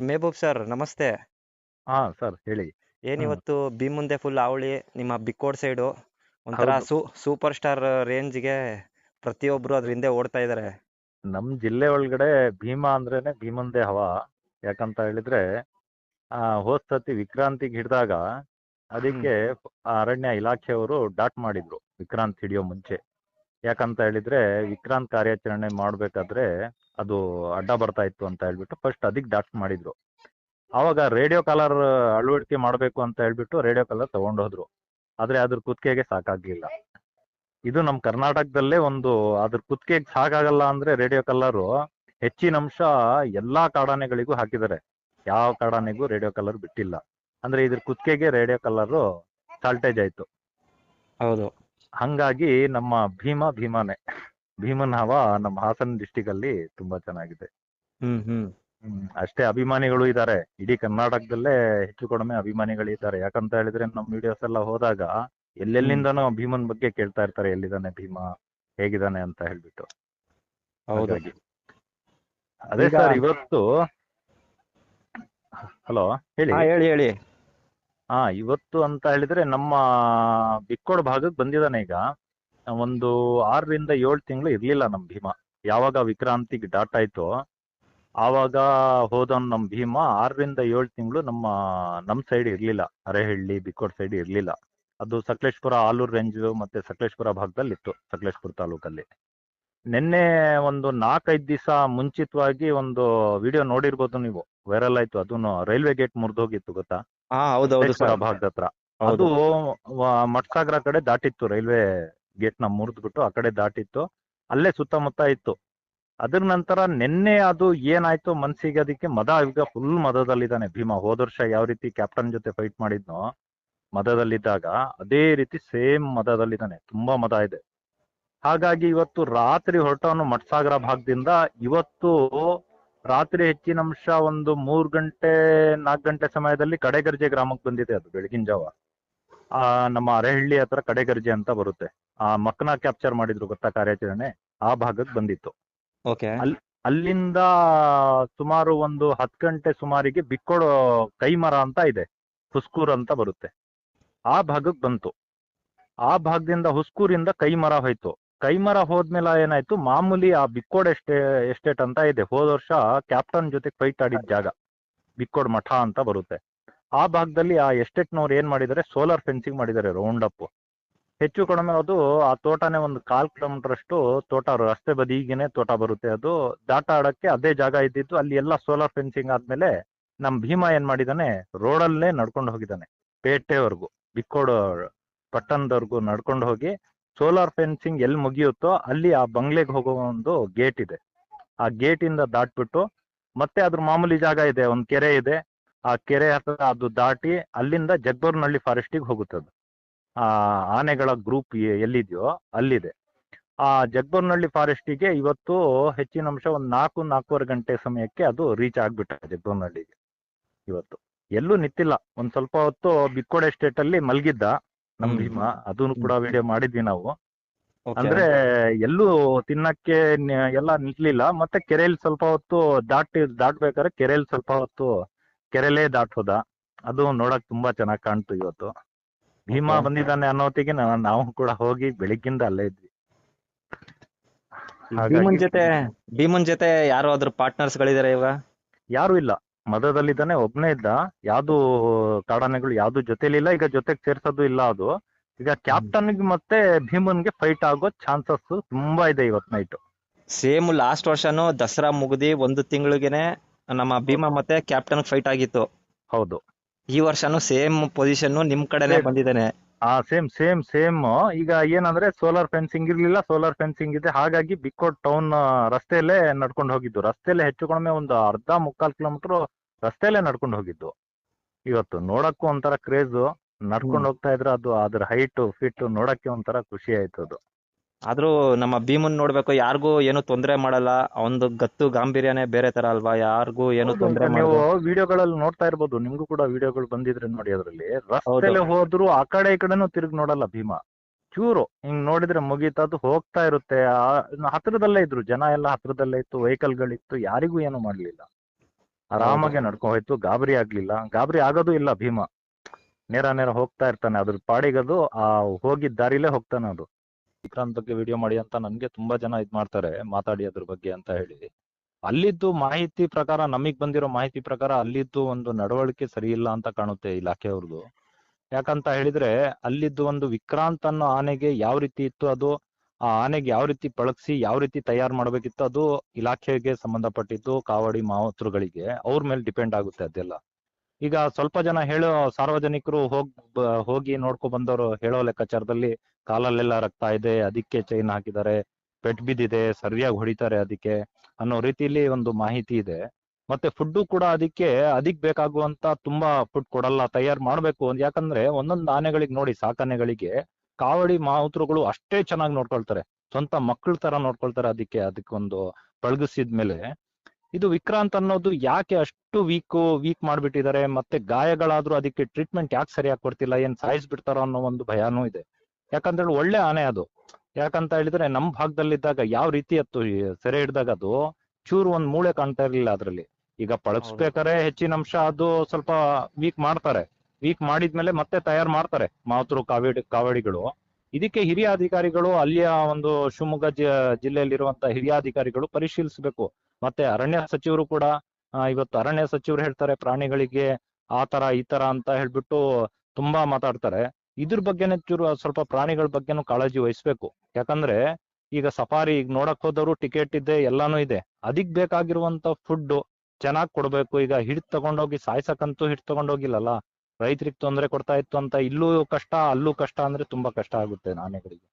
ಮೇಬೂಬ್ sir ನಮಸ್ತೆ. ಹಾ sir ಹೇಳಿ. ಏನಿವತ್ತು ಭೀಮುಂದೆ ಫುಲ್ ಅವಳಿ ನಿಮ್ಮ ಬಿಕ್ಕೋಡ್ ಸೈಡು ಒಂಥರ ಸೂ ಸೂಪರ್ ಸ್ಟಾರ್ ರೇಂಜ್ಗೆ ಪ್ರತಿಯೊಬ್ರು ಅದ್ರ ಹಿಂದೆ ಓಡ್ತಾ ಇದಾರೆ. ನಮ್ ಜಿಲ್ಲೆ ಒಳಗಡೆ ಭೀಮಾ ಅಂದ್ರೇನೆ ಭೀಮಂದೇ ಹವಾ. ಯಾಕಂತ ಹೇಳಿದ್ರೆ ಆ ಹೋದ್ ಸತಿ ವಿಕ್ರಾಂತಿಗೆ ಹಿಡಿದಾಗ ಅದಕ್ಕೆ ಅರಣ್ಯ ಇಲಾಖೆಯವರು ಡಾಟ್ ಮಾಡಿದ್ರು ವಿಕ್ರಾಂತ್ ಹಿಡಿಯೋ ಮುಂಚೆ. ಯಾಕಂತ ಹೇಳಿದ್ರೆ ವಿಕ್ರಾಂತ್ ಕಾರ್ಯಾಚರಣೆ ಮಾಡ್ಬೇಕಾದ್ರೆ ಅದು ಅಡ್ಡ ಬರ್ತಾ ಇತ್ತು ಅಂತ ಹೇಳ್ಬಿಟ್ಟು ಫಸ್ಟ್ ಅದಕ್ಕೆ ಡಾಕ್ಟ್ ಮಾಡಿದ್ರು. ಅವಾಗ ರೇಡಿಯೋ ಕಾಲರ್ ಅಳವಡಿಕೆ ಮಾಡ್ಬೇಕು ಅಂತ ಹೇಳ್ಬಿಟ್ಟು ರೇಡಿಯೋ ಕಾಲರ್ ತಗೊಂಡೋದ್ರು. ಆದ್ರೆ ಅದ್ರ ಕುತ್ತಿಗೆಗೆ ಸಾಕಾಗ್ಲಿಲ್ಲ. ಇದು ನಮ್ ಕರ್ನಾಟಕದಲ್ಲೇ ಒಂದು ಅದ್ರ ಕುತ್ತಿಗೆಗೆ ಸಾಕಾಗಲ್ಲ ಅಂದ್ರೆ ರೇಡಿಯೋ ಕಲರ್ ಹೆಚ್ಚಿನ ಅಂಶ ಎಲ್ಲಾ ಕಾಡಾನೆಗಳಿಗೂ ಹಾಕಿದ್ದಾರೆ. ಯಾವ ಕಾಡಾನೆಗೂ ರೇಡಿಯೋ ಕಲರ್ ಬಿಟ್ಟಿಲ್ಲ. ಅಂದ್ರೆ ಇದ್ರ ಕುತ್ತಿಗೆಗೆ ರೇಡಿಯೋ ಕಲರ್ ಸಾಲ್ಟೇಜ್ ಆಯ್ತು. ಹೌದು. ಹಂಗಾಗಿ ನಮ್ಮ ಭೀಮ ಭೀಮಾನೆ. ಭೀಮನ್ ಹವ ನಮ್ಮ ಹಾಸನ ಡಿಸ್ಟಿಕ್ ಅಲ್ಲಿ ತುಂಬಾ ಚೆನ್ನಾಗಿದೆ. ಹ್ಮ್ ಹ್ಮ್. ಅಷ್ಟೇ ಅಭಿಮಾನಿಗಳು ಇದ್ದಾರೆ ಇಡೀ ಕರ್ನಾಟಕದಲ್ಲೇ ಹೆಚ್ಚು ಕಡಿಮೆ ಅಭಿಮಾನಿಗಳು ಇದ್ದಾರೆ. ಯಾಕಂತ ಹೇಳಿದ್ರೆ ನಮ್ಮ ವಿಡಿಯೋಸ್ ಎಲ್ಲ ಹೋದಾಗ ಎಲ್ಲೆಲ್ಲಿಂದ ಭೀಮನ್ ಬಗ್ಗೆ ಕೇಳ್ತಾ ಇರ್ತಾರೆ. ಎಲ್ಲಿದ್ದಾನೆ ಭೀಮಾ? ಹೇಗಿದ್ದಾನೆ ಅಂತ ಹೇಳ್ಬಿಟ್ಟು. ಹೌದಾಗಿ ಅದೇ ಸರ್ ಇವತ್ತು ಹಲೋ ಹೇಳಿ ಹೇಳಿ ಹೇಳಿ. ಹಾ ಇವತ್ತು ಅಂತ ಹೇಳಿದ್ರೆ ನಮ್ಮ ಬಿಕ್ಕೋಡ್ ಭಾಗಕ್ಕೆ ಬಂದಿದ್ದಾನೆ ಈಗ. ಒಂದು ಆರರಿಂದ ಏಳು ತಿಂಗಳು ಇರ್ಲಿಲ್ಲ ನಮ್ ಭೀಮ. ಯಾವಾಗ ವಿಕ್ರಾಂತಿಗೆ ಡಾಟ್ ಆಯ್ತು, ಆವಾಗ ಹೋದವನ್ ನಮ್ ಭೀಮ ಆರರಿಂದ ಏಳು ತಿಂಗಳು ನಮ್ಮ, ನಮ್ ಸೈಡ್ ಇರ್ಲಿಲ್ಲ. ಅರೆಹಳ್ಳಿ, ಬಿಕ್ಕೋಡ್ ಸೈಡ್ ಇರ್ಲಿಲ್ಲ. ಅದು ಸಕಲೇಶ್ಪುರ, ಆಲೂರು ರೇಂಜ್ ಮತ್ತೆ ಸಕಲೇಶ್ಪುರ ಭಾಗದಲ್ಲಿ ಇತ್ತು ಸಕಲೇಶ್ಪುರ ತಾಲೂಕಲ್ಲಿ. ನಿನ್ನೆ ಒಂದು ನಾಲ್ಕೈದು ದಿವಸ ಮುಂಚಿತವಾಗಿ ಒಂದು ವಿಡಿಯೋ ನೋಡಿರ್ಬೋದು ನೀವು. ವೈರಲ್ ಆಯ್ತು ಅದನ್ನು ರೈಲ್ವೆ ಗೇಟ್ ಮುರಿದೋಗಿತ್ತು, ಗೊತ್ತಾ? ಹಾ ಹೌದೌದು ಸಕಲೇಶ್ಪುರ ಸರ್. ಭಾಗದ ಹತ್ರ. ಅದು ಮಟ್ಸಾಗರ ಕಡೆ ದಾಟಿತ್ತು ರೈಲ್ವೆ ಗೇಟ್ನ ಮುರಿದ್ಬಿಟ್ಟು ಆ ಕಡೆ ದಾಟಿತ್ತು. ಅಲ್ಲೇ ಸುತ್ತಮುತ್ತ ಇತ್ತು. ಅದ್ರ ನಂತರ ನಿನ್ನೆ ಅದು ಏನಾಯ್ತು ಮನ್ಸಿಗೆ ಅದಕ್ಕೆ ಮದ ಈಗ ಫುಲ್ ಮದದಲ್ಲಿದ್ದಾನೆ ಭೀಮಾ. ಹೋದ ವರ್ಷ ಯಾವ ರೀತಿ ಕ್ಯಾಪ್ಟನ್ ಜೊತೆ ಫೈಟ್ ಮಾಡಿದ್ನೋ ಮದದಲ್ಲಿದ್ದಾಗ ಅದೇ ರೀತಿ ಸೇಮ್ ಮದದಲ್ಲಿದ್ದಾನೆ. ತುಂಬಾ ಮದ ಇದೆ. ಹಾಗಾಗಿ ಇವತ್ತು ರಾತ್ರಿ ಹೊರಟವನು ಮಟ್ಸಾಗರ ಭಾಗದಿಂದ. ಇವತ್ತು ರಾತ್ರಿ ಹೆಚ್ಚಿನ ಅಂಶ ಒಂದು ಮೂರ್ ಗಂಟೆ ನಾಲ್ಕು ಗಂಟೆ ಸಮಯದಲ್ಲಿ ಕಡೆಗರ್ಜೆ ಗ್ರಾಮಕ್ಕೆ ಬಂದಿದೆ ಅದು ಬೆಳಗಿನ ಜಾವ. ಆ ನಮ್ಮ ಅರೆಹಳ್ಳಿ ಹತ್ರ ಕಡೆಗರ್ಜೆ ಅಂತ ಬರುತ್ತೆ. ಆ ಮಕ್ಕನ ಕ್ಯಾಪ್ಚರ್ ಮಾಡಿದ್ರು ಗೊತ್ತಾ ಕಾರ್ಯಾಚರಣೆ? ಆ ಭಾಗಕ್ಕೆ ಬಂದಿತ್ತು. ಓಕೆ. ಅಲ್ಲಿಂದ ಸುಮಾರು ಒಂದು ಹತ್ತು ಗಂಟೆ ಸುಮಾರಿಗೆ ಬಿಕ್ಕೋಡು ಕೈಮರ ಅಂತ ಇದೆ ಹುಸ್ಕೂರ್ ಅಂತ ಬರುತ್ತೆ. ಆ ಭಾಗಕ್ಕೆ ಬಂತು. ಆ ಭಾಗದಿಂದ ಹುಸ್ಕೂರಿಂದ ಕೈಮರ ಹೋಯ್ತು. ಕೈಮರ ಹೋದ್ಮೇಲೆ ಏನಾಯ್ತು? ಮಾಮೂಲಿ ಆ ಬಿಕ್ಕೋಡ್ ಎಸ್ಟೇ, ಎಸ್ಟೇಟ್ ಅಂತ ಇದೆ. ಹೋದ ವರ್ಷ ಕ್ಯಾಪ್ಟನ್ ಜೊತೆ ಫೈಟ್ ಆಡಿದ ಜಾಗ. ಬಿಕ್ಕೋಡ್ ಮಠ ಅಂತ ಬರುತ್ತೆ. ಆ ಭಾಗದಲ್ಲಿ ಆ ಎಸ್ಟೇಟ್ನವ್ರು ಏನ್ ಮಾಡಿದ್ದಾರೆ? ಸೋಲಾರ್ ಫೆನ್ಸಿಂಗ್ ಮಾಡಿದ್ದಾರೆ ರೌಂಡ್ ಅಪ್ ಹೆಚ್ಚು ಕಡಿಮೆ ಅದು ಆ ತೋಟನೇ ಒಂದು ಕಾಲ್ ಕಿಲೋಮೀಟರ್ ಅಷ್ಟು ತೋಟ, ರಸ್ತೆ ಬದಿಗೇನೆ ತೋಟ ಬರುತ್ತೆ ಅದು. ದಾಟ ಆಡಕ್ಕೆ ಅದೇ ಜಾಗ ಇದ್ದಿದ್ದು ಅಲ್ಲಿ ಎಲ್ಲ ಸೋಲಾರ್ ಫೆನ್ಸಿಂಗ್ ಆದ್ಮೇಲೆ ನಮ್ ಭೀಮಾ ಏನ್ ಮಾಡಿದಾನೆ? ರೋಡಲ್ಲೇ ನಡ್ಕೊಂಡು ಹೋಗಿದ್ದಾನೆ. ಪೇಟೆವರೆಗೂ, ಬಿಕ್ಕೋಡ್ ಪಟ್ಟಣದವರೆಗೂ ನಡ್ಕೊಂಡು ಹೋಗಿ ಸೋಲಾರ್ ಫೆನ್ಸಿಂಗ್ ಎಲ್ಲಿ ಮುಗಿಯುತ್ತೋ ಅಲ್ಲಿ ಆ ಬಂಗ್ಲೆಗೆ ಹೋಗೋ ಒಂದು ಗೇಟ್ ಇದೆ. ಆ ಗೇಟ್ ಇಂದ ದಾಟ್ಬಿಟ್ಟು ಮತ್ತೆ ಅದ್ರ ಮಾಮೂಲಿ ಜಾಗ ಇದೆ, ಒಂದು ಕೆರೆ ಇದೆ. ಆ ಕೆರೆ ಹತ್ರ ಅದು ದಾಟಿ ಅಲ್ಲಿಂದ ಜಗ್ಬರ್ನಹಳ್ಳಿ ಫಾರೆಸ್ಟಿಗೆ ಹೋಗುತ್ತದೆ. ಆ ಆನೆಗಳ ಗ್ರೂಪ್ ಎಲ್ಲಿದೆಯೋ ಅಲ್ಲಿದೆ. ಆ ಜಗ್ಬರ್ನಹಳ್ಳಿ ಫಾರೆಸ್ಟಿಗೆ ಇವತ್ತು ಹೆಚ್ಚಿನ ಅಂಶ ಒಂದು ನಾಲ್ಕು, ನಾಲ್ಕೂವರೆ ಗಂಟೆ ಸಮಯಕ್ಕೆ ಅದು ರೀಚ್ ಆಗ್ಬಿಟ್ಟ ಜಗ್ಬರ್ನಹಳ್ಳಿಗೆ ಇವತ್ತು. ಎಲ್ಲೂ ನಿಂತಿಲ್ಲ. ಒಂದ್ ಸ್ವಲ್ಪ ಹೊತ್ತು ಬಿಕ್ಕೋಡೆ ಸ್ಟೇಟ್ ಅಲ್ಲಿ ಮಲಗಿದ್ದ. ನಮ್ ಭೀಮ ಅದನ್ನು ಕೂಡ ವಿಡಿಯೋ ಮಾಡಿದ್ವಿ ನಾವು. ಅಂದ್ರೆ ಎಲ್ಲೂ ತಿನ್ನಕ್ಕೆ ಎಲ್ಲ ನಿಲ್ಲಿಲ್ಲ ಮತ್ತೆ ಕೆರೆಯಲ್ಲಿ ಸ್ವಲ್ಪ ಹೊತ್ತು ದಾಟಿ ದಾಟ್ಬೇಕಾದ್ರೆ ಕೆರೆಯಲ್ಲಿ ಸ್ವಲ್ಪ ಹೊತ್ತು ಕೆರೆಲೇ ದಾಟೋದ ಅದು ನೋಡಕ್ ತುಂಬಾ ಚೆನ್ನಾಗ್ ಕಾಣ್ತು ಇವತ್ತು. ಭೀಮಾ. ಬಂದಿದ್ದಾನೆ ಅನ್ನೋತಿಗೆ ನಾ- ನಾವು ಕೂಡ ಹೋಗಿ ಬೆಳಿಗ್ಗಿಂದ ಅಲ್ಲೇ ಇದ್ವಿ. ಭೀಮನ್ ಜೊತೆ ಭೀಮನ್ ಜೊತೆ ಯಾರು ಅದ್ರ ಪಾರ್ಟ್ನರ್ಸ್ ಗಳಿದಾರೆ ಇವಾಗ? ಯಾರು ಇಲ್ಲ. ಮದದಲ್ಲಿದ್ದಾನೆ ಒಬ್ನೇ ಇದ್ದ ಯಾವ್ದು ಕಾಡಾನೆಗಳು ಯಾವ್ದು ಜೊತೆಲಿಲ್ಲ ಈಗ ಜೊತೆಗ್ ಸೇರ್ಸೋದು ಇಲ್ಲ ಅದು. ಈಗ ಕ್ಯಾಪ್ಟನ್ ಮತ್ತೆ ಭೀಮನ್ಗೆ ಫೈಟ್ ಆಗೋ ಚಾನ್ಸಸ್ ತುಂಬಾ ಇದೆ ಇವತ್ ನೈಟ್ ಸೇಮ್ ಲಾಸ್ಟ್ ವರ್ಷನು ದಸರಾ ಮುಗ್ದಿ ಒಂದು ತಿಂಗಳಿಗೆನೆ ನಮ್ಮ ಭೀಮ ಮತ್ತೆ ಕ್ಯಾಪ್ಟನ್ ಫೈಟ್ ಆಗಿತ್ತು. ಹೌದು. ಈ ವರ್ಷನು ಸೇಮ್ ಪೊಸಿಷನ್ ನಿಮ್ ಕಡೆನೆ. ಬಂದಿದ್ದಾನೆ ಆ ಸೇಮ್ ಸೇಮ್ ಸೇಮ್ ಈಗ ಏನಂದ್ರೆ ಸೋಲಾರ್ ಫೆನ್ಸಿಂಗ್ ಇರ್ಲಿಲ್ಲ ಸೋಲಾರ್ ಫೆನ್ಸಿಂಗ್ ಇದೆ. ಹಾಗಾಗಿ ಬಿಕ್ಕೋಟ್ ಟೌನ್ ರಸ್ತೆಯಲ್ಲೇ ನಡ್ಕೊಂಡು ಹೋಗಿದ್ದು. ರಸ್ತೆಯಲ್ಲೇ ಹೆಚ್ಚು ಕಡಿಮೆ ಒಂದು ಅರ್ಧ ಮುಕ್ಕಾಲ್ ಕಿಲೋಮೀಟರ್ ರಸ್ತೆಯಲ್ಲೇ ನಡ್ಕೊಂಡು ಹೋಗಿದ್ದು. ಇವತ್ತು ನೋಡಕ್ಕೂ ಒಂಥರ ಕ್ರೇಜ್ ನಡ್ಕೊಂಡು ಹೋಗ್ತಾ ಇದ್ರೆ ಅದು ಅದ್ರ ಹೈಟ್ ಫಿಟ್ ನೋಡಕ್ಕೆ ಒಂಥರ ಖುಷಿ ಆಯ್ತು ಅದು. ಆದ್ರೂ ನಮ್ಮ ಭೀಮನ್ ನೋಡ್ಬೇಕು ಯಾರಿಗೂ ಏನು ತೊಂದ್ರೆ ಮಾಡಲ್ಲ. ಒಂದು ಗತ್ತು ಗಾಂಭೀರ್ಯನೇ ಬೇರೆ ತರ ಅಲ್ವಾ? ಯಾರಿಗೂ ಏನು ತೊಂದರೆ ನೀವು ವಿಡಿಯೋಗಳಲ್ಲಿ ನೋಡ್ತಾ ಇರ್ಬೋದು. ನಿಮ್ಗೂ ಕೂಡ ವಿಡಿಯೋಗಳು ಬಂದಿದ್ರೆ ನೋಡಿ ಅದ್ರಲ್ಲಿ. ರಸ್ತೆಲೆ ಹೋದ್ರು ಆ ಕಡೆ ಈ ಕಡೆನೂ ತಿರುಗಿ ನೋಡಲ್ಲ ಭೀಮ. ಚೂರು ಹಿಂಗ್ ನೋಡಿದ್ರೆ ಮುಗೀತದ್ದು ಹೋಗ್ತಾ ಇರುತ್ತೆ. ಹತ್ರದಲ್ಲೇ ಇದ್ರು. ಜನ ಎಲ್ಲ ಹತ್ರದಲ್ಲೇ ಇತ್ತು. ವೆಹಿಕಲ್ ಗಳಿತ್ತು. ಯಾರಿಗೂ ಏನು ಮಾಡ್ಲಿಲ್ಲ. ಆರಾಮಾಗಿ ನಡ್ಕೊಂಡ್ ಹೋಯ್ತು ಗಾಬರಿ ಆಗ್ಲಿಲ್ಲ. ಗಾಬರಿ ಆಗೋದು ಇಲ್ಲ ಭೀಮ. ನೇರ ನೇರ ಹೋಗ್ತಾ ಇರ್ತಾನೆ. ಅದ್ರ ಪಾಡಿಗದು ಆ ಹೋಗಿದ್ದ ದಾರಿಲೇ ಹೋಗ್ತಾನೆ ಅದು. ವಿಕ್ರಾಂತ್ ಬಗ್ಗೆ ವಿಡಿಯೋ ಮಾಡಿ ಅಂತ ನನ್ಗೆ ತುಂಬಾ ಜನ ಇದ್ ಮಾಡ್ತಾರೆ. ಮಾತಾಡಿ ಅದ್ರ ಬಗ್ಗೆ ಅಂತ ಹೇಳಿ. ಅಲ್ಲಿದ್ದು ಮಾಹಿತಿ ಪ್ರಕಾರ, ನಮಗ್ ಬಂದಿರೋ ಮಾಹಿತಿ ಪ್ರಕಾರ ಅಲ್ಲಿದ್ದು ಒಂದು ನಡವಳಿಕೆ ಸರಿ ಇಲ್ಲ ಅಂತ ಕಾಣುತ್ತೆ ಇಲಾಖೆಯವ್ರದ್ದು ಯಾಕಂತ ಹೇಳಿದ್ರೆ, ಅಲ್ಲಿದ್ದು ಒಂದು ವಿಕ್ರಾಂತ್ ಅನ್ನೋ ಆನೆಗೆ ಯಾವ ರೀತಿ ಇತ್ತು ಅದು? ಆ ಆನೆಗೆ ಯಾವ ರೀತಿ ಪಳಗಿಸಿ, ಯಾವ ರೀತಿ ತಯಾರು ಮಾಡ್ಬೇಕಿತ್ತು ಅದು ಇಲಾಖೆಗೆ ಸಂಬಂಧಪಟ್ಟಿದ್ದು ಕಾವಡಿ ಮಾವತರುಗಳಿಗೆ ಅವ್ರ ಮೇಲೆ ಡಿಪೆಂಡ್ ಆಗುತ್ತೆ ಅದೆಲ್ಲ. ಈಗ ಸ್ವಲ್ಪ ಜನ ಹೇಳೋ ಸಾರ್ವಜನಿಕರು ಹೋಗ್ ಹೋಗಿ ನೋಡ್ಕೊ ಬಂದವರು ಹೇಳೋ ಲೆಕ್ಕಾಚಾರದಲ್ಲಿ ಕಾಲಲ್ಲೆಲ್ಲ ರಕ್ತ ಇದೆ, ಅದಕ್ಕೆ ಚೈನ್ ಹಾಕಿದ್ದಾರೆ, ಪೆಟ್ ಬಿದ್ದಿದೆ, ಸರಿಯಾಗಿ ಹೊಡಿತಾರೆ ಅದಕ್ಕೆ ಅನ್ನೋ ರೀತಿಲಿ ಒಂದು ಮಾಹಿತಿ ಇದೆ. ಮತ್ತೆ ಫುಡ್ ಕೂಡ ಅದಕ್ಕೆ ಅದಕ್ ಬೇಕಾಗುವಂತ ತುಂಬಾ ಫುಡ್ ಕೊಡಲ್ಲ, ತಯಾರು ಮಾಡ್ಬೇಕು. ಯಾಕಂದ್ರೆ ಒಂದೊಂದು ಆನೆಗಳಿಗೆ ನೋಡಿ, ಸಾಕಾನೆಗಳಿಗೆ ಕಾವಡಿ ಮಾವುತರುಗಳು ಅಷ್ಟೇ ಚೆನ್ನಾಗಿ ನೋಡ್ಕೊಳ್ತಾರೆ. ಸ್ವಂತ ಮಕ್ಕಳ ತರ ನೋಡ್ಕೊಳ್ತಾರೆ ಅದಕ್ಕೆ, ಅದಕ್ಕೊಂದು ಪಳಗಿಸಿದ್ಮೇಲೆ. ಇದು ವಿಕ್ರಾಂತ್ ಅನ್ನೋದು ಯಾಕೆ ಅಷ್ಟು ವೀಕ್ ವೀಕ್ ಮಾಡ್ಬಿಟ್ಟಿದ್ದಾರೆ ಮತ್ತೆ ಗಾಯಗಳಾದ್ರೂ ಅದಕ್ಕೆ ಟ್ರೀಟ್ಮೆಂಟ್ ಯಾಕೆ ಸರಿಯಾಗಿ ಕೊಡ್ತಿಲ್ಲ, ಏನ್ ಸಾಯಿಸ್ಬಿಡ್ತಾರೋ ಅನ್ನೋ ಒಂದು ಭಯಾನೂ ಇದೆ. ಯಾಕಂತ ಹೇಳಿ ಒಳ್ಳೆ ಆನೆ ಅದು. ಯಾಕಂತ ಹೇಳಿದ್ರೆ ನಮ್ ಭಾಗದಲ್ಲಿದ್ದಾಗ ಯಾವ ರೀತಿ ಅತ್ತು ಸೆರೆ ಹಿಡಿದಾಗ ಅದು ಚೂರು ಒಂದ್ ಮೂಳೆ ಕಾಣ್ತಾ ಇರ್ಲಿಲ್ಲ ಅದ್ರಲ್ಲಿ. ಈಗ ಪಳಗಿಸ್ಬೇಕಾರೆ ಹೆಚ್ಚಿನ ಅಂಶ ಅದು ಸ್ವಲ್ಪ ವೀಕ್ ಮಾಡ್ತಾರೆ. ವೀಕ್ ಮಾಡಿದ್ಮೇಲೆ ಮತ್ತೆ ತಯಾರು ಮಾಡ್ತಾರೆ ಮಾತೃ ಕಾವೇಡಿ, ಕಾವಡಿಗಳು. ಇದಕ್ಕೆ ಹಿರಿಯ ಅಧಿಕಾರಿಗಳು ಅಲ್ಲಿಯ ಒಂದು ಶಿವಮೊಗ್ಗ ಜಿಲ್ಲೆಯಲ್ಲಿರುವಂತಹ ಜಿಲ್ಲೆಯಲ್ಲಿರುವಂತ ಹಿರಿಯ ಅಧಿಕಾರಿಗಳು ಪರಿಶೀಲಿಸಬೇಕು. ಮತ್ತೆ ಅರಣ್ಯ ಸಚಿವರು ಕೂಡ ಇವತ್ತು ಅರಣ್ಯ ಸಚಿವರು ಹೇಳ್ತಾರೆ ಪ್ರಾಣಿಗಳಿಗೆ ಆ ತರ ಈ ತರ ಅಂತ ಹೇಳ್ಬಿಟ್ಟು ತುಂಬಾ ಮಾತಾಡ್ತಾರೆ. ಇದ್ರ ಬಗ್ಗೆನೇ ಚೂರು ಸ್ವಲ್ಪ ಪ್ರಾಣಿಗಳ ಬಗ್ಗೆನೂ ಕಾಳಜಿ ವಹಿಸ್ಬೇಕು. ಯಾಕಂದ್ರೆ ಈಗ ಸಫಾರಿ ಈಗ ನೋಡಕ್ ಹೋದವರು ಟಿಕೆಟ್ ಇದೆ ಎಲ್ಲಾನು ಇದೆ. ಅದಕ್ ಬೇಕಾಗಿರುವಂತ ಫುಡ್ ಚೆನ್ನಾಗ್ ಕೊಡ್ಬೇಕು. ಈಗ ಹಿಡ್ ತಗೊಂಡೋಗಿ ಸಾಯ್ಸಕ್ಕಂತೂ ಹಿಡ್ ತಗೊಂಡೋಗಿಲ್ಲಲ್ಲ. ರೈತರಿಗೆ ತೊಂದರೆ ಕೊಡ್ತಾ ಇತ್ತು ಅಂತ ಇಲ್ಲೂ ಕಷ್ಟ, ಅಲ್ಲೂ ಕಷ್ಟ ಅಂದ್ರೆ ತುಂಬಾ ಕಷ್ಟ ಆಗುತ್ತೆ ನಾನೆಗಳಿಗೆ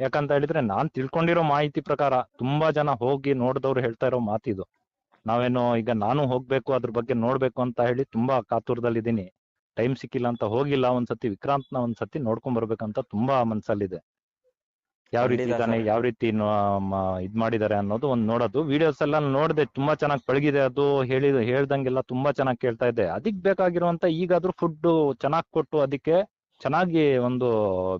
ಯಾಕಂತ ಹೇಳಿದ್ರೆ ನಾನ್ ತಿಳ್ಕೊಂಡಿರೋ ಮಾಹಿತಿ ಪ್ರಕಾರ ತುಂಬಾ ಜನ ಹೋಗಿ ನೋಡಿದವ್ರು ಹೇಳ್ತಾ ಇರೋ ಮಾತಿದು. ನಾವೇನೋ ಈಗ ನಾನು ಹೋಗ್ಬೇಕು, ಅದ್ರ ಬಗ್ಗೆ ನೋಡ್ಬೇಕು ಅಂತ ಹೇಳಿ ತುಂಬಾ ಕಾತುರದಲ್ಲಿದ್ದೀನಿ. ಟೈಮ್ ಸಿಕ್ಕಿಲ್ಲ ಅಂತ ಹೋಗಿಲ್ಲ, ಒಂದ್ಸತಿ ವಿಕ್ರಾಂತ್ನ ಒಂದ್ಸತಿ ನೋಡ್ಕೊಂಡ್ ಬರ್ಬೇಕಂತ ತುಂಬಾ ಮನ್ಸಲ್ಲಿದೆ. ಯಾವ ರೀತಿ ಇದಾನೆ ಯಾವ ರೀತಿ ಇದ್ ಮಾಡಿದ್ದಾರೆ ಅನ್ನೋದು ಒಂದ್ ನೋಡೋದು. ವಿಡಿಯೋಸ್ ಎಲ್ಲ ನೋಡ್ದೆ ತುಂಬಾ ಚೆನ್ನಾಗಿ ಪಳಗಿದೆ ಅದು ಹೇಳಿದ ಹೇಳ್ದಂಗೆಲ್ಲ ತುಂಬಾ ಚೆನ್ನಾಗಿ ಕೇಳ್ತಾ ಇದೆ ಅದಕ್ ಬೇಕಾಗಿರುವಂತ ಈಗಾದ್ರೂ ಫುಡ್ ಚೆನ್ನಾಗ್ ಕೊಟ್ಟು ಅದಕ್ಕೆ ಚೆನ್ನಾಗಿ ಒಂದು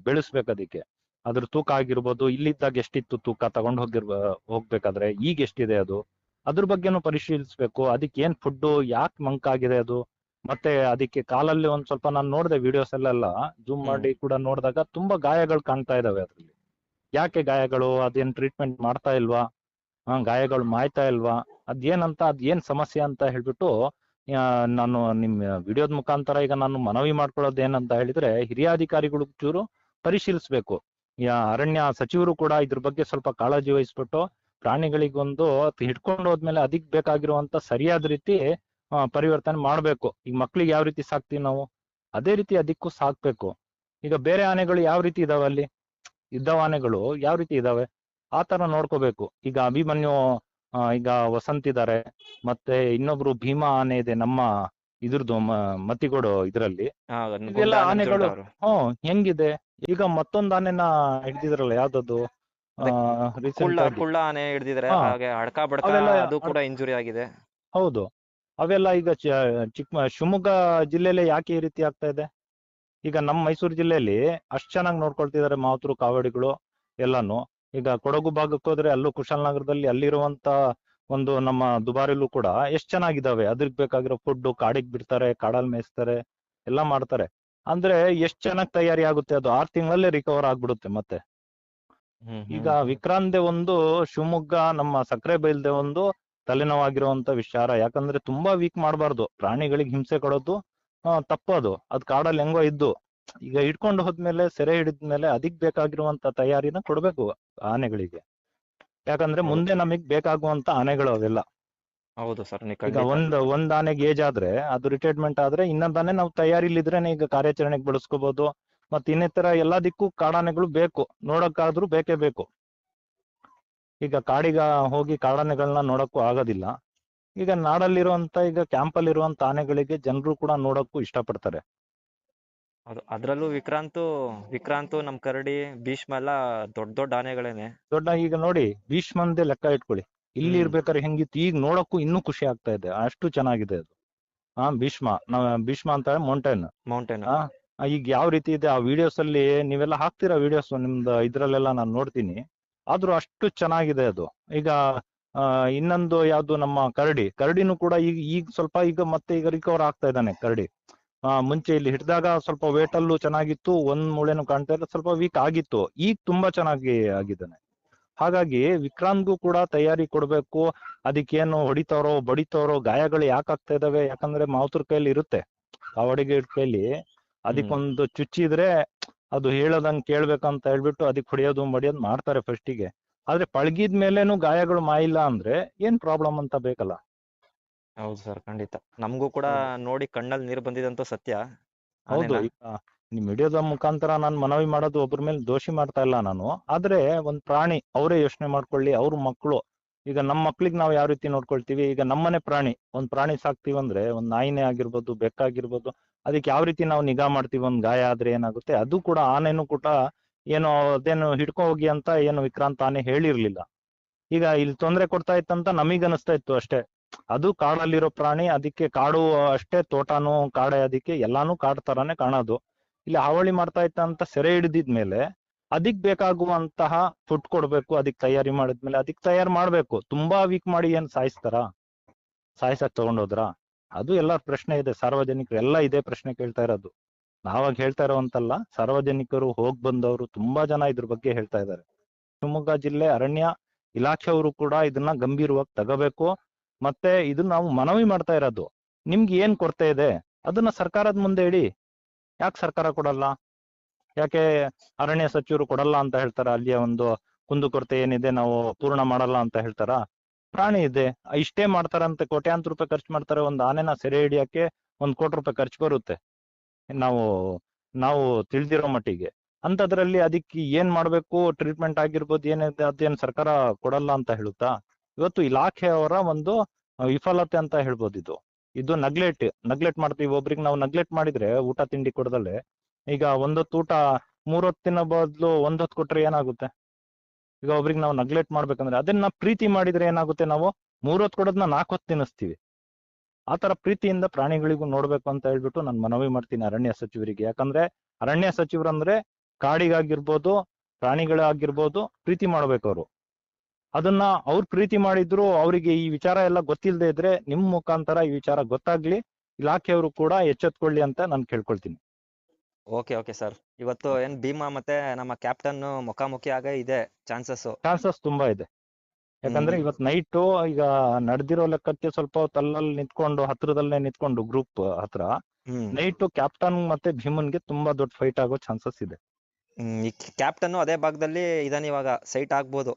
ಬೆಳೆಸ್ಬೇಕು ಅದಕ್ಕೆ. ಅದ್ರ ತೂಕ ಆಗಿರ್ಬೋದು ಇಲ್ಲಿದ್ದಾಗ ಎಷ್ಟಿತ್ತು ತೂಕ ತಗೊಂಡ್ ಹೋಗಿರ್ಬ ಹೋಗ್ಬೇಕಾದ್ರೆ ಈಗ ಎಷ್ಟಿದೆ ಅದು. ಅದ್ರ ಬಗ್ಗೆನೂ ಪರಿಶೀಲಿಸ್ಬೇಕು. ಅದಕ್ಕೆ ಏನ್ ಫುಡ್ ಯಾಕೆ ಮಂಕಾಗಿದೆ ಅದು? ಮತ್ತೆ ಅದಕ್ಕೆ ಕಾಲಲ್ಲಿ ಒಂದ್ ಸ್ವಲ್ಪ ನಾನು ನೋಡಿದೆ ವಿಡಿಯೋಸ್ ಎಲ್ಲ ಜೂಮ್ ಮಾಡಿ ಕೂಡ ನೋಡಿದಾಗ ತುಂಬಾ ಗಾಯಗಳು ಕಾಣ್ತಾ ಇದಾವೆ ಅದ್ರಲ್ಲಿ. ಯಾಕೆ ಗಾಯಗಳು? ಅದೇನ್ ಟ್ರೀಟ್ಮೆಂಟ್ ಮಾಡ್ತಾ ಇಲ್ವಾ? ಗಾಯಗಳು ಮಾಯ್ತಾ ಇಲ್ವಾ? ಅದೇನಂತ ಅದ್ ಏನ್ ಸಮಸ್ಯೆ ಅಂತ ಹೇಳ್ಬಿಟ್ಟು ನಾನು ನಿಮ್ಮ ವಿಡಿಯೋದ ಮುಖಾಂತರ ಈಗ ನಾನು ಮನವಿ ಮಾಡ್ಕೊಳ್ಳೋದು ಏನಂತ ಹೇಳಿದ್ರೆ, ಹಿರಿಯ ಅಧಿಕಾರಿಗಳು ಚೂರು ಪರಿಶೀಲಿಸ್ಬೇಕು. ಅರಣ್ಯ ಸಚಿವರು ಕೂಡ ಇದ್ರ ಬಗ್ಗೆ ಸ್ವಲ್ಪ ಕಾಳಜಿ ವಹಿಸ್ಬಿಟ್ಟು, ಪ್ರಾಣಿಗಳಿಗೊಂದು ಹಿಡ್ಕೊಂಡು ಹೋದ್ಮೇಲೆ ಅದಿಕ್ ಬೇಕಾಗಿರುವಂತ ಸರಿಯಾದ ರೀತಿ ಪರಿವರ್ತನೆ ಮಾಡ್ಬೇಕು. ಈಗ ಮಕ್ಳಿಗೆ ಯಾವ ರೀತಿ ಸಾಕ್ತಿವಿ ನಾವು? ಅದೇ ರೀತಿ ಅದಕ್ಕೂ ಸಾಕ್ಬೇಕು. ಈಗ ಬೇರೆ ಆನೆಗಳು ಯಾವ ರೀತಿ ಇದಾವೆ ಅಲ್ಲಿ ಇದ್ದಾವ ಆನೆಗಳು ಯಾವ ರೀತಿ ಇದಾವೆ? ಆ ತರ ನೋಡ್ಕೋಬೇಕು. ಈಗ ಅಭಿಮನ್ಯು ಈಗ ವಸಂತ್ ಇದಾರೆ ಮತ್ತೆ ಇನ್ನೊಬ್ರು ಭೀಮಾ ಆನೆ ಇದೆ ನಮ್ಮ ಇದ್ರದ್ದು ಮತ್ತಿಗೋಡು ಇದ್ರಲ್ಲಿ. ಇದೆಲ್ಲ ಆನೆಗಳು. ಹ್ಮ್ ಹೆಂಗಿದೆ? ಈಗ ಮತ್ತೊಂದ್ ಆನೆನ ಹಿಡ್ದಿದ್ರಲ್ಲ ಯಾವ್ದದು? ಕುಳ್ಳ ಆನೆ ಹಿಡ್ದಿದ್ರೆ ಹಾಗೆ ಅಡ್ಕ ಬಡ್ಕ ಅದು ಕೂಡ ಇಂಜುರಿ ಆಗಿದೆ. ಹೌದು. ಅವೆಲ್ಲ ಈಗ ಚಿಕ್ಕ ಶಿವಮೊಗ್ಗ ಜಿಲ್ಲೆಲೆ ಯಾಕೆ ಈ ರೀತಿ ಆಗ್ತಾ ಇದೆ? ಈಗ ನಮ್ಮ ಮೈಸೂರು ಜಿಲ್ಲೆಯಲ್ಲಿ ಅಷ್ಟ್ ಚೆನ್ನಾಗಿ ನೋಡ್ಕೊಳ್ತಿದ್ದಾರೆ ಮಾವುತರು ಕಾವಡಿಗಳು ಎಲ್ಲಾನು. ಈಗ ಕೊಡಗು ಭಾಗಕ್ಕೆ ಹೋದ್ರೆ ಅಲ್ಲೂ ಕುಶಾಲನಗರದಲ್ಲಿ ಅಲ್ಲಿರುವಂತ ಒಂದು ನಮ್ಮ ದುಬಾರಿಲೂ ಕೂಡ ಎಷ್ಟ್ ಚೆನ್ನಾಗಿದಾವೆ. ಅದಕ್ಕೆ ಬೇಕಾಗಿರೋ ಫುಡ್ ಕಾಡಿಗೆ ಬಿಡ್ತಾರೆ ಕಾಡಲ್ಲಿ ಮೇಯಿಸ್ತಾರೆ ಎಲ್ಲ ಮಾಡ್ತಾರೆ. ಅಂದ್ರೆ ಎಷ್ಟ್ ಚೆನ್ನಾಗಿ ತಯಾರಿ ಆಗುತ್ತೆ ಅದು ಆರ್ ತಿಂಗಳಲ್ಲೇ ರಿಕವರ್ ಆಗ್ಬಿಡುತ್ತೆ ಮತ್ತೆ. ಈಗ. ವಿಕ್ರಾಂತ್ದೆ ಒಂದು ಶಿವಮೊಗ್ಗ ನಮ್ಮ ಸಕ್ಕರೆ ಬೈಲ್ದೆ ಒಂದು ತಲೆನೋವಾಗಿರುವಂತ ವಿಚಾರ. ಯಾಕಂದ್ರೆ ತುಂಬಾ ವೀಕ್ ಮಾಡಬಾರ್ದು. ಪ್ರಾಣಿಗಳಿಗೆ ಹಿಂಸೆ ಕೊಡೋದು ಆ, ಅದು. ಅದ್ ಕಾಡಲ್ಲಿ ಹೆಂಗೋ ಇದ್ದು ಈಗ ಇಟ್ಕೊಂಡ್ ಹೋದ್ಮೇಲೆ ಸೆರೆ ಹಿಡಿದ್ಮೇಲೆ ಅದಕ್ ಬೇಕಾಗಿರುವಂತ ತಯಾರಿನ ಕೊಡ್ಬೇಕು ಆನೆಗಳಿಗೆ. ಯಾಕಂದ್ರೆ ಮುಂದೆ ನಮಗ್ ಬೇಕಾಗುವಂತ ಆನೆಗಳು ಅವೆಲ್ಲ. ಹೌದು ಸರ್ ಈಗ ಒಂದ್ ಒಂದ್ ಆನೆಗೆ ಏಜ್ ಆದ್ರೆ ಅದು ರಿಟೈರ್ಮೆಂಟ್ ಆದ್ರೆ ಇನ್ನೊಂದ್ ಆನೆ ನಾವು ತಯಾರಿಲಿದ್ರೇನೆ ಈಗ ಕಾರ್ಯಾಚರಣೆಗೆ ಬಳಸ್ಕೋಬಹುದು ಮತ್ ಇನ್ನಿತರ ಎಲ್ಲದಕ್ಕೂ ಕಾಡಾನೆಗಳು ಬೇಕು. ನೋಡಕ್ಕಾದ್ರೂ ಬೇಕೇ ಬೇಕು. ಈಗ ಕಾಡಿಗ ಹೋಗಿ ಕಾಡಾನೆಗಳನ್ನ ನೋಡಕ್ಕೂ ಆಗೋದಿಲ್ಲ. ಈಗ ನಾಡಲ್ಲಿರುವಂತ ಈಗ ಕ್ಯಾಂಪ್ ಅಲ್ಲಿರುವಂತ ಆನೆಗಳಿಗೆ ಜನರು ಕೂಡ ನೋಡಕ್ಕೂ ಇಷ್ಟಪಡ್ತಾರೆ. ಅದು ಅದ್ರಲ್ಲೂ ವಿಕ್ರಾಂತು ವಿಕ್ರಾಂತ್ ನಮ್ ಕರಡಿ ಭೀಷ್ಮ ಎಲ್ಲ ದೊಡ್ಡ ದೊಡ್ಡ ಆನೆಗಳೇನೆ. ದೊಡ್ಡ ಈಗ ನೋಡಿ ಭೀಷ್ಮಂದೆ ಲೆಕ್ಕ ಇಟ್ಕೊಳ್ಳಿ. ಇಲ್ಲಿ ಹ್ಮ್. ಇರ್ಬೇಕಾದ್ರೆ ಹೆಂಗಿತ್ತು? ಈಗ ನೋಡಕ್ಕೂ ಇನ್ನೂ ಖುಷಿ ಆಗ್ತಾ ಇದೆ. ಅಷ್ಟು ಚೆನ್ನಾಗಿದೆ ಅದು. ಹಾ ಭೀಷ್ಮ. ನಾವ್ ಭೀಷ್ಮ ಅಂತ ಮೌಂಟೇನ್ ಮೌಂಟೇನ್ ಆ, ಆ, ಈಗ ಯಾವ ರೀತಿ ಇದೆ ಆ ವಿಡಿಯೋಸ್ ಅಲ್ಲಿ ನೀವೆಲ್ಲ ಹಾಕ್ತೀರಾ ವಿಡಿಯೋಸ್ ನಿಮ್ದು ಇದ್ರಲ್ಲೆಲ್ಲ ನಾನು ನೋಡ್ತೀನಿ. ಆದ್ರೂ ಅಷ್ಟು ಚೆನ್ನಾಗಿದೆ ಅದು. ಈಗ ಇನ್ನೊಂದು ಯಾವ್ದು ನಮ್ಮ ಕರಡಿ. ಕರಡಿನೂ ಕೂಡ ಈಗ ಈಗ ಸ್ವಲ್ಪ ಈಗ ಮತ್ತೆ ಈಗ ರಿಕವರ್ ಆಗ್ತಾ ಇದ್ದಾನೆ ಕರಡಿ. ಆ ಮುಂಚೆ ಇಲ್ಲಿ ಹಿಡಿದಾಗ ಸ್ವಲ್ಪ ವೇಟ್ ಅಲ್ಲೂ ಚೆನ್ನಾಗಿತ್ತು ಒಂದ್ ಮೂಳೆನು ಕಾಣ್ತಾ ಇಲ್ಲ ಸ್ವಲ್ಪ ವೀಕ್ ಆಗಿತ್ತು. ಈಗ ತುಂಬಾ ಚೆನ್ನಾಗಿ ಆಗಿದ್ದಾನೆ. ಹಾಗಾಗಿ ವಿಕ್ರಾಂತ್ಗೂ ಕೂಡ ತಯಾರಿ ಕೊಡ್ಬೇಕು ಅದಕ್ಕೇನು ಹೊಡಿತಾರೋ ಬಡಿತಾರೋ ಗಾಯಗಳು ಯಾಕಾಗ್ತಾ ಇದಾವೆ ಯಾಕಂದ್ರೆ ಮಾವುತರ ಕೈಯಲ್ಲಿ ಇರುತ್ತೆ. ಕಾವಡಿಗೆ ಕೈಲಿ ಅದಕ್ಕೊಂದು ಚುಚ್ಚಿದ್ರೆ ಅದು ಹೇಳದಂಗ್ ಕೇಳ್ಬೇಕಂತ ಹೇಳ್ಬಿಟ್ಟು ಅದಕ್ಕೆ ಹೊಡೆಯೋದು ಮಡಿಯೋದು ಮಾಡ್ತಾರೆ ಫಸ್ಟಿಗೆ ಆದ್ರೆ ಪಳಗಿದ ಮೇಲೇನು ಗಾಯಗಳು ಮಾಯಿಲ್ಲ ಅಂದ್ರೆ ಏನ್ ಪ್ರಾಬ್ಲಮ್ ಅಂತ ಬೇಕಲ್ಲ? ಹೌದು ಸರ್ ಖಂಡಿತ. ನಮಗೂ ಕೂಡ ನೋಡಿ ಕಣ್ಣಲ್ಲಿ ನೀರು ಬಂದಿದಂತ ಸತ್ಯ. ಹೌದು. ಈಗ ನಿಮ್ ವಿಡಿಯೋದ ಮುಖಾಂತರ ನಾನು ಮನವಿ ಮಾಡೋದು ಒಬ್ಬರ ಮೇಲೆ ದೋಷಿ ಮಾಡ್ತಾ ಇಲ್ಲ ನಾನು. ಆದ್ರೆ ಒಂದ್ ಪ್ರಾಣಿ ಅವರೇ ಯೋಚನೆ ಮಾಡ್ಕೊಳ್ಳಿ ಅವ್ರ ಮಕ್ಕಳು ಈಗ ನಮ್ಮ ಮಕ್ಳಿಗೆ ನಾವು ಯಾವ ರೀತಿ ನೋಡ್ಕೊಳ್ತೀವಿ? ಈಗ ನಮ್ಮನೆ ಪ್ರಾಣಿ ಒಂದ್ ಪ್ರಾಣಿ ಸಾಕ್ತಿವಿ ಅಂದ್ರೆ ಒಂದ್ ನಾಯಿನೇ ಆಗಿರ್ಬೋದು ಬೆಕ್ಕಾಗಿರ್ಬೋದು ಅದಕ್ಕೆ ಯಾವ ರೀತಿ ನಾವು ನಿಗಾ ಮಾಡ್ತೀವಿ ಒಂದ್ ಗಾಯ ಆದ್ರೆ ಏನಾಗುತ್ತೆ? ಅದು ಕೂಡ ಆನೆನೂ ಕೂಡ ಏನು ಅದೇನು ಹಿಡ್ಕೊ ಹೋಗಿ ಅಂತ ಏನು ವಿಕ್ರಾಂತ್ ತಾನೇ ಹೇಳಿರ್ಲಿಲ್ಲ. ಈಗ ಇಲ್ಲಿ ತೊಂದ್ರೆ ಕೊಡ್ತಾ ಇತ್ತಂತ ನಮಗ್ ಅನಿಸ್ತಾ ಇತ್ತು ಅಷ್ಟೇ. ಅದು ಕಾಡಲ್ಲಿರೋ ಪ್ರಾಣಿ, ಅದಕ್ಕೆ ಕಾಡು ಅಷ್ಟೇ ತೋಟನೂ ಕಾಡೆ ಅದಕ್ಕೆ ಎಲ್ಲಾನು ಕಾಡ್ ತರಾನೇ ಕಾಣೋದು. ಇಲ್ಲಿ ಹಾವಳಿ ಮಾಡ್ತಾ ಇತ್ತ ಅಂತ ಸೆರೆ ಹಿಡಿದಿದ್ಮೇಲೆ ಅದಕ್ ಬೇಕಾಗುವಂತಹ ಫುಡ್ ಕೊಡ್ಬೇಕು, ಅದಕ್ ತಯಾರಿ ಮಾಡಿದ್ಮೇಲೆ ಅದಕ್ ತಯಾರು ಮಾಡ್ಬೇಕು. ತುಂಬಾ ವೀಕ್ ಮಾಡಿ ಏನ್ ಸಾಯಿಸ್ತಾರ? ಸಾಯಿಸಕ್ ತಗೊಂಡೋದ್ರ ಅದು ಎಲ್ಲಾರ್ ಪ್ರಶ್ನೆ ಇದೆ. ಸಾರ್ವಜನಿಕರು ಎಲ್ಲ ಇದೇ ಪ್ರಶ್ನೆ ಕೇಳ್ತಾ ಇರೋದು. ನಾವಾಗ ಹೇಳ್ತಾ ಇರೋವಂತಲ್ಲ, ಸಾರ್ವಜನಿಕರು ಹೋಗ್ ಬಂದವರು ತುಂಬಾ ಜನ ಇದ್ರ ಬಗ್ಗೆ ಹೇಳ್ತಾ ಇದ್ದಾರೆ. ಶಿವಮೊಗ್ಗ ಜಿಲ್ಲೆ ಅರಣ್ಯ ಇಲಾಖೆಯವರು ಕೂಡ ಇದನ್ನ ಗಂಭೀರವಾಗಿ ತಗೋಬೇಕು. ಮತ್ತೆ ಇದು ನಾವು ಮನವಿ ಮಾಡ್ತಾ ಇರೋದು. ನಿಮ್ಗೆ ಏನ್ ಕೊರತೆ ಇದೆ? ಅದನ್ನ ಸರ್ಕಾರದ ಮುಂದೆ ಇಡಿ. ಯಾಕೆ ಸರ್ಕಾರ ಕೊಡಲ್ಲ? ಯಾಕೆ ಅರಣ್ಯ ಸಚಿವರು ಕೊಡಲ್ಲ ಅಂತ ಹೇಳ್ತಾರ? ಅಲ್ಲಿಯ ಒಂದು ಕುಂದುಕೊರತೆ ಏನಿದೆ, ನಾವು ಪೂರ್ಣ ಮಾಡಲ್ಲ ಅಂತ ಹೇಳ್ತಾರ? ಪ್ರಾಣಿ ಇದೆ. ಇಷ್ಟೇ ಮಾಡ್ತಾರಂತೆ, ಕೋಟ್ಯಾಂತರ ರೂಪಾಯಿ ಖರ್ಚು ಮಾಡ್ತಾರೆ. ಒಂದು ಆನೆನ ಸೆರೆ ಹಿಡಿಯಕ್ಕೆ ಒಂದ್ ಕೋಟಿ ರೂಪಾಯಿ ಖರ್ಚು ಬರುತ್ತೆ. ನಾವು ನಾವು ತಿಳಿದಿರೋ ಮಟ್ಟಿಗೆ. ಅಂತದ್ರಲ್ಲಿ ಅದಕ್ಕೆ ಏನ್ ಮಾಡ್ಬೇಕು ಟ್ರೀಟ್ಮೆಂಟ್ ಆಗಿರ್ಬೋದು ಏನಿದೆ ಅದೇನ್ ಸರ್ಕಾರ ಕೊಡಲ್ಲ ಅಂತ ಹೇಳುತ್ತಾ? ಇವತ್ತು ಇಲಾಖೆಯವರ ಒಂದು ವಿಫಲತೆ ಅಂತ ಹೇಳ್ಬೋದು ಇದು. ಇದು ನಗ್ಲೆಟ್ ನಗ್ಲೆಟ್ ಮಾಡ್ತೀವಿ. ಒಬ್ರಿಗೆ ನಾವು ನಗ್ಲೆಟ್ ಮಾಡಿದ್ರೆ ಊಟ, ತಿಂಡಿ ಕೊಡದಲ್ಲೇ, ಈಗ ಒಂದೊತ್ತು ಊಟ ಮೂರೊತ್ತಿನ ಬದಲು ಒಂದೊತ್ತು ಕೊಟ್ರೆ ಏನಾಗುತ್ತೆ? ಈಗ ಒಬ್ರಿಗೆ ನಾವು ನಗ್ಲೆಟ್ ಮಾಡ್ಬೇಕಂದ್ರೆ ಅದನ್ನ ಪ್ರೀತಿ ಮಾಡಿದ್ರೆ ಏನಾಗುತ್ತೆ ನಾವು? ಮೂರೊತ್ತು ಕೊಡೋದನ್ನ ನಾಲ್ಕು ತಿನ್ನಿಸ್ತೀವಿ. ಆ ತರ ಪ್ರೀತಿಯಿಂದ ಪ್ರಾಣಿಗಳಿಗೂ ನೋಡ್ಬೇಕು ಅಂತ ಹೇಳ್ಬಿಟ್ಟು ನಾನು ಮನವಿ ಮಾಡ್ತೀನಿ ಅರಣ್ಯ ಸಚಿವರಿಗೆ. ಯಾಕಂದ್ರೆ ಅರಣ್ಯ ಸಚಿವರಂದ್ರೆ ಕಾಡಿಗಾಗಿರ್ಬೋದು ಪ್ರಾಣಿಗಳಾಗಿರ್ಬೋದು ಪ್ರೀತಿ ಮಾಡ್ಬೇಕು ಅವರು ಅದನ್ನ ಅವ್ರು ಪ್ರೀತಿ ಮಾಡಿದ್ರು ಅವರಿಗೆ ಈ ವಿಚಾರ ಎಲ್ಲ ಗೊತ್ತಿಲ್ಲದೆ ಇದ್ರೆ ನಿಮ್ ಮುಖಾಂತರ ಈ ವಿಚಾರ ಗೊತ್ತಾಗ್ಲಿ ಇಲಾಖೆಯವರು ಕೂಡ ಎಚ್ಚೆತ್ಕೊಳ್ಳಿ ಅಂತ ನಾನು ಕೇಳ್ಕೊಳ್ತೀನಿ. Okay okay sir. ಇವತ್ತು ಏನ್ ಭೀಮಾ ಮತ್ತೆ ನಮ್ಮ ಕ್ಯಾಪ್ಟನ್ ಮುಖಾಮುಖಿ ಆಗೇ ಇದೆ ಚಾನ್ಸಸ್ ಚಾನ್ಸಸ್ ತುಂಬಾ ಇದೆ. ಯಾಕಂದ್ರೆ. ಇವತ್ ನೈಟ್ ಈಗ ನಡೆದಿರೋ ಲೆಕ್ಕಕ್ಕೆ ಸ್ವಲ್ಪ ಹೊತ್ತು ಅಲ್ಲಲ್ಲಿ ನಿಂತ್ಕೊಂಡು ಹತ್ರದಲ್ಲೇ ನಿಂತ್ಕೊಂಡು ಗ್ರೂಪ್ ಹತ್ರ ನೈಟ್ ಕ್ಯಾಪ್ಟನ್ ಮತ್ತೆ ಭೀಮನ್ಗೆ ತುಂಬಾ ದೊಡ್ಡ ಫೈಟ್ ಆಗೋ ಚಾನ್ಸಸ್ ಇದೆ. ಈ ಕ್ಯಾಪ್ಟನ್ ಅದೇ ಭಾಗದಲ್ಲಿ ಇದಾನೆ ಇವಾಗ ಸೈಟ್ ಆಗ್ಬೋದು.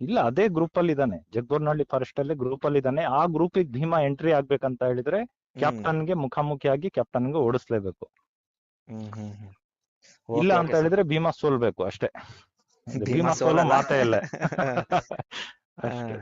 ಇಲ್ಲ ಅದೇ ಗ್ರೂಪ್ ಅಲ್ಲಿ ಇದಾನೆ. ಜಗ್ಗೋರ್ನಹಳ್ಳಿ ಫಾರೆಸ್ಟ್ ಅಲ್ಲಿ ಗ್ರೂಪ್ ಅಲ್ಲಿ ಇದಾನೆ. ಆ ಗ್ರೂಪಿಗೆ ಭೀಮಾ ಎಂಟ್ರಿ ಆಗ್ಬೇಕಂತ ಹೇಳಿದ್ರೆ ಕ್ಯಾಪ್ಟನ್ಗೆ ಮುಖಾಮುಖಿಯಾಗಿ ಕ್ಯಾಪ್ಟನ್ಗೆ ಓಡಿಸ್ಲೇಬೇಕು. ಇಲ್ಲ ಅಂತ ಹೇಳಿದ್ರೆ ಭೀಮಾ ಸೋಲ್ಬೇಕು ಅಷ್ಟೇ. ಭೀಮಾ ಸೋಲೋ ಮಾತೇ ಇಲ್ಲ. ಹಾ. ಅಷ್ಟೇ